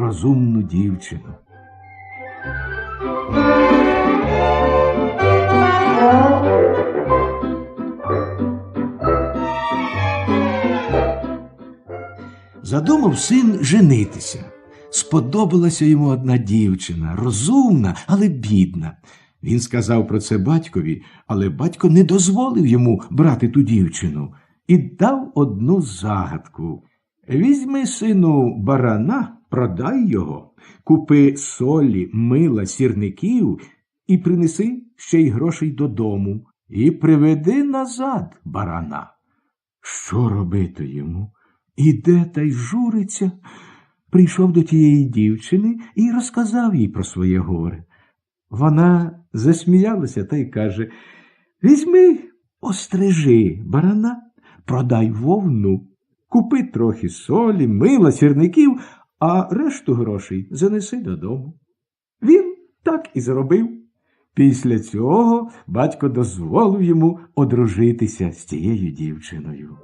розумну дівчину. Задумав син женитися. Сподобалася йому одна дівчина, розумна, але бідна. Він сказав про це батькові, але батько не дозволив йому брати ту дівчину і дав одну загадку. Візьми, сину, барана, продай його, купи солі, мила, сірників і принеси ще й грошей додому, і приведи назад барана. Що робити йому? Іде та й журиться. Прийшов до тієї дівчини і розказав їй про своє горе. Вона засміялася та й каже Візьми, острижи барана, продай вовну, купи трохи солі, мила, сірників, а решту грошей занеси додому. Він так і зробив. Після цього батько дозволив йому одружитися з цією дівчиною.